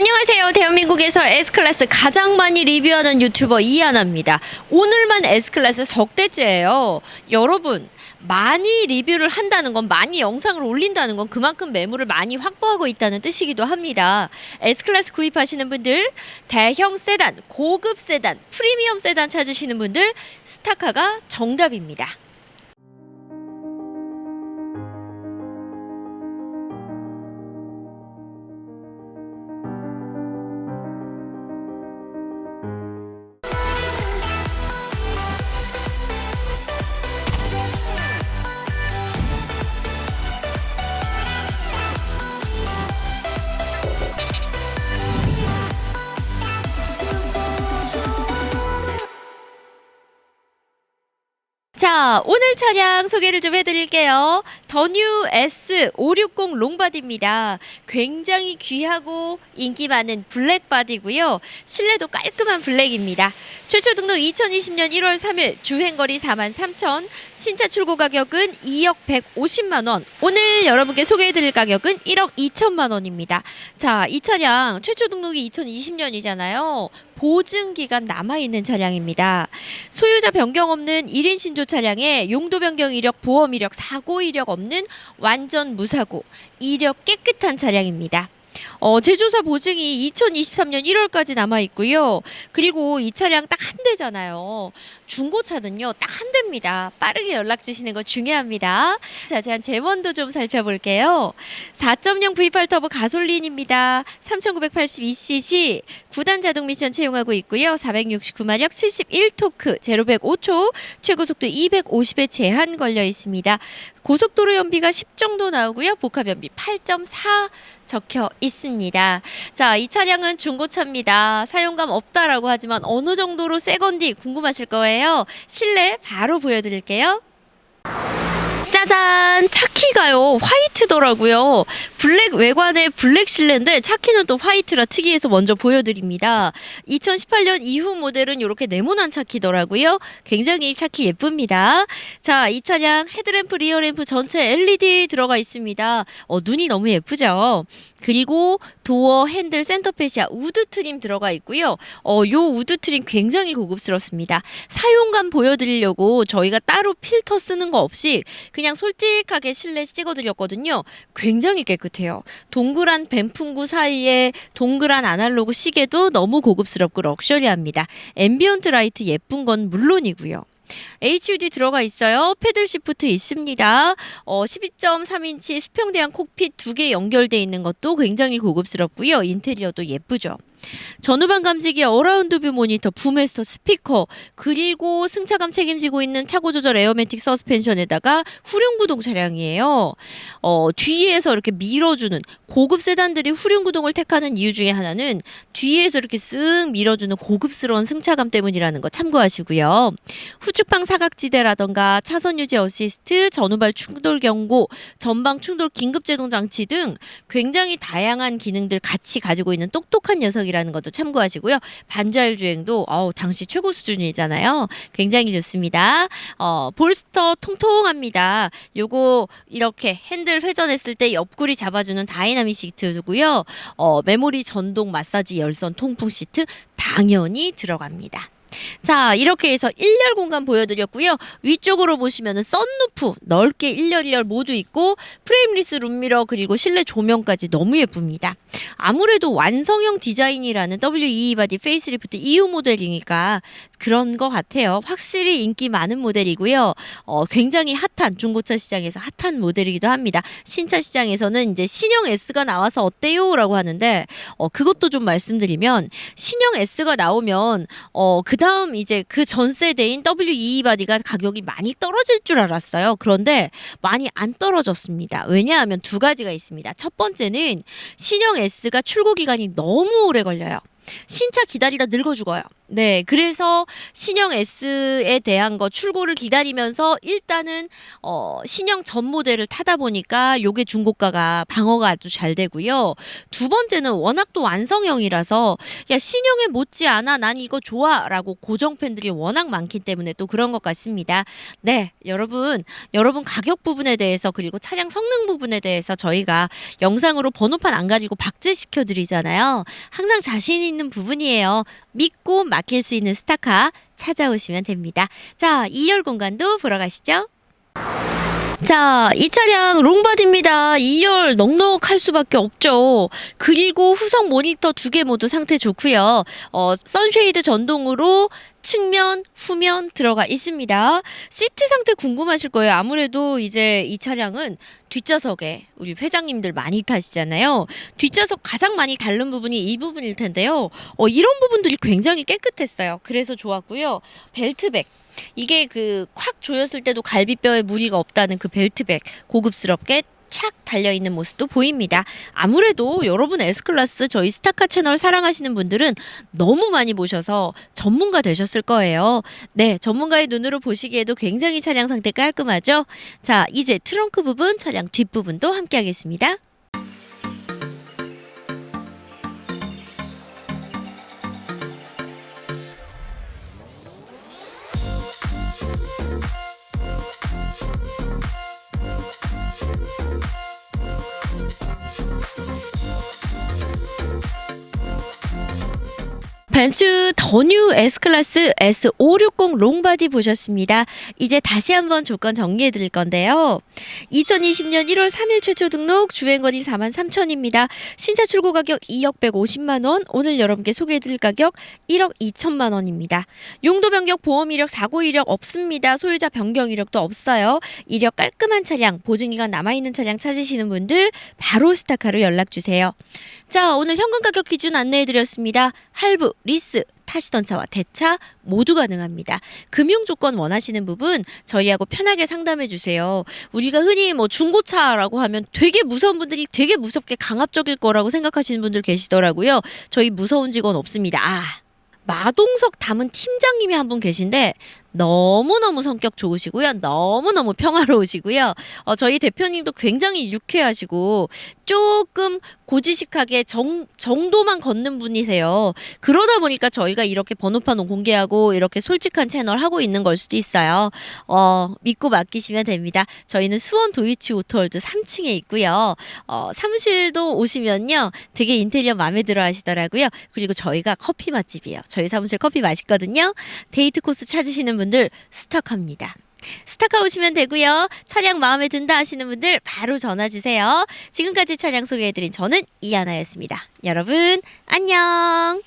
안녕하세요. 대한민국에서 S클래스 가장 많이 리뷰하는 유튜버 이하나입니다. 오늘만 S클래스 석 대째예요. 여러분, 많이 리뷰를 한다는 건 많이 영상을 올린다는 건 그만큼 매물을 많이 확보하고 있다는 뜻이기도 합니다. S클래스 구입하시는 분들, 대형 세단, 고급 세단, 프리미엄 세단 찾으시는 분들 스타카가 정답입니다. 자, 오늘 차량 소개를 좀 해드릴게요. 더뉴 S560 롱바디입니다. 굉장히 귀하고 인기 많은 블랙 바디고요. 실내도 깔끔한 블랙입니다. 최초 등록 2020년 1월 3일 주행거리 4만 3천, 신차 출고 가격은 2억 150만 원. 오늘 여러분께 소개해드릴 가격은 1억 2천만 원입니다. 자, 이 차량 최초 등록이 2020년이잖아요. 보증 기간 남아 있는 차량입니다. 소유자 변경 없는 1인 신조 차량에 용도 변경 이력, 보험 이력, 사고 이력 없는 완전 무사고, 이력 깨끗한 차량입니다. 어, 제조사 보증이 2023년 1월까지 남아 있고요. 그리고 이 차량 딱 한 대잖아요. 중고차는요, 딱 한 대입니다. 빠르게 연락 주시는 거 중요합니다. 자세한 제원도 좀 살펴볼게요. 4.0 V8 터보 가솔린입니다. 3,982cc 9단 자동 미션 채용하고 있고요. 469마력 71토크 제로 105초 최고 속도 250에 제한 걸려 있습니다. 고속도로 연비가 10 정도 나오고요. 복합 연비 8.4 적혀 있습니다. 자, 이 차량은 중고차입니다. 사용감 없다라고 하지만 어느 정도로 새 건지 궁금하실 거예요. 실내 바로 보여드릴게요. 짜잔! 차키가요, 화이트더라고요. 블랙 외관의 블랙 실내인데, 차키는 또 화이트라 특이해서 먼저 보여드립니다. 2018년 이후 모델은 이렇게 네모난 차키더라고요. 굉장히 차키 예쁩니다. 자, 이 차량 헤드램프, 리어램프 전체 LED 들어가 있습니다. 어, 눈이 너무 예쁘죠? 그리고 도어, 핸들, 센터페시아, 우드 트림 들어가 있고요. 어, 요 우드 트림 굉장히 고급스럽습니다. 사용감 보여드리려고 저희가 따로 필터 쓰는 거 없이 그냥 솔직하게 실내 찍어드렸거든요. 굉장히 깨끗해요. 동그란 뱀풍구 사이에 동그란 아날로그 시계도 너무 고급스럽고 럭셔리합니다. 앰비언트 라이트 예쁜 건 물론이고요. HUD 들어가 있어요. 패들 시프트 있습니다. 어, 12.3인치 수평대형 콕핏 두 개 연결돼 있는 것도 굉장히 고급스럽고요. 인테리어도 예쁘죠. 전후방 감지기 어라운드 뷰 모니터, 붐에스터 스피커, 그리고 승차감 책임지고 있는 차고 조절 에어매틱 서스펜션에다가 후륜 구동 차량이에요. 어, 뒤에서 이렇게 밀어주는 고급 세단들이 후륜 구동을 택하는 이유 중에 하나는 뒤에서 이렇게 쓱 밀어주는 고급스러운 승차감 때문이라는 거 참고하시고요. 후측방 사각지대라던가 차선 유지 어시스트, 전후발 충돌 경고, 전방 충돌 긴급 제동 장치 등 굉장히 다양한 기능들 같이 가지고 있는 똑똑한 녀석이 라는 것도 참고하시고요. 반자율 주행도 어우, 당시 최고 수준이잖아요. 굉장히 좋습니다. 어, 볼스터 통통합니다. 요거 이렇게 핸들 회전했을 때 옆구리 잡아주는 다이나믹 시트고요. 어, 메모리 전동 마사지 열선 통풍 시트 당연히 들어갑니다. 자, 이렇게 해서 1열 공간 보여드렸고요. 위쪽으로 보시면은 썬루프 넓게 1열, 2열 모두 있고 프레임리스 룸미러 그리고 실내 조명까지 너무 예쁩니다. 아무래도 완성형 디자인이라는 WE 바디 페이스리프트 EU 모델이니까 그런 것 같아요. 확실히 인기 많은 모델이고요. 어, 굉장히 핫한 중고차 시장에서 핫한 모델이기도 합니다. 신차 시장에서는 이제 신형 S가 나와서 어때요? 라고 하는데 어, 그것도 좀 말씀드리면 신형 S가 나오면 어, 그 다음 이제 그 전 세대인 WE 바디가 가격이 많이 떨어질 줄 알았어요. 그런데 많이 안 떨어졌습니다. 왜냐하면 두 가지가 있습니다. 첫 번째는 신형 S가 출고 기간이 너무 오래 걸려요. 신차 기다리다 늙어 죽어요. 네, 그래서 신형 S에 대한 거 출고를 기다리면서 일단은 어 신형 전 모델을 타다 보니까 요게 중고가가 방어가 아주 잘 되고요. 두 번째는 워낙 또 완성형이라서 야 신형에 못지 않아 난 이거 좋아라고 고정 팬들이 워낙 많기 때문에 또 그런 것 같습니다. 네, 여러분, 여러분 가격 부분에 대해서 그리고 차량 성능 부분에 대해서 저희가 영상으로 번호판 안 가지고 박제시켜 드리잖아요. 항상 자신 있는 부분이에요. 믿고 맡길 수 있는 스타카 찾아오시면 됩니다. 자, 2열 공간도 보러 가시죠. 자, 이 차량 롱바디입니다. 2열 넉넉할 수밖에 없죠. 그리고 후속 모니터 두 개 모두 상태 좋고요. 어, 선쉐이드 전동으로 측면, 후면 들어가 있습니다. 시트 상태 궁금하실 거예요. 아무래도 이제 이 차량은 뒷좌석에 우리 회장님들 많이 타시잖아요. 뒷좌석 가장 많이 다른 부분이 이 부분일 텐데요. 어, 이런 부분들이 굉장히 깨끗했어요. 그래서 좋았고요. 벨트백. 이게 그콱 조였을 때도 갈비뼈에 무리가 없다는 그 벨트백 고급스럽게 착 달려 있는 모습도 보입니다. 아무래도 여러분 S클래스 저희 스타카 채널 사랑하시는 분들은 너무 많이 보셔서 전문가 되셨을 거예요. 네, 전문가의 눈으로 보시기에도 굉장히 차량 상태 깔끔하죠. 자, 이제 트렁크 부분, 차량 뒷부분도 함께 하겠습니다. 벤츠 더뉴 S클래스 S560 롱바디 보셨습니다. 이제 다시 한번 조건 정리해 드릴 건데요. 2020년 1월 3일 최초 등록 주행거리 4만 3천입니다. 신차 출고 가격 2억 150만 원, 오늘 여러분께 소개해 드릴 가격 1억 2천만 원입니다. 용도 변경 보험 이력, 사고 이력 없습니다. 소유자 변경 이력도 없어요. 이력 깔끔한 차량, 보증기간 남아 있는 차량 찾으시는 분들 바로 스타카로 연락 주세요. 자, 오늘 현금 가격 기준 안내해 드렸습니다. 할부, 리스, 타시던 차와 대차 모두 가능합니다. 금융 조건 원하시는 부분 저희하고 편하게 상담해 주세요. 우리가 흔히 뭐 중고차라고 하면 되게 무서운 분들이 되게 무섭게 강압적일 거라고 생각하시는 분들 계시더라고요. 저희 무서운 직원 없습니다. 아, 마동석 담은 팀장님이 한 분 계신데 너무너무 성격 좋으시고요. 너무너무 평화로우시고요. 어, 저희 대표님도 굉장히 유쾌하시고 조금 고지식하게 정, 정도만 걷는 분이세요. 그러다 보니까 저희가 이렇게 번호판 공개하고 이렇게 솔직한 채널 하고 있는 걸 수도 있어요. 어, 믿고 맡기시면 됩니다. 저희는 수원 도이치 오토월드 3층에 있고요. 어, 사무실도 오시면요. 되게 인테리어 마음에 들어 하시더라고요. 그리고 저희가 커피 맛집이에요. 저희 사무실 커피 맛있거든요. 데이트 코스 찾으시는 분들 스탁합니다. 스타카 오시면 되고요. 차량 마음에 든다 하시는 분들 바로 전화 주세요. 지금까지 차량 소개해드린 저는 이하나였습니다. 여러분 안녕.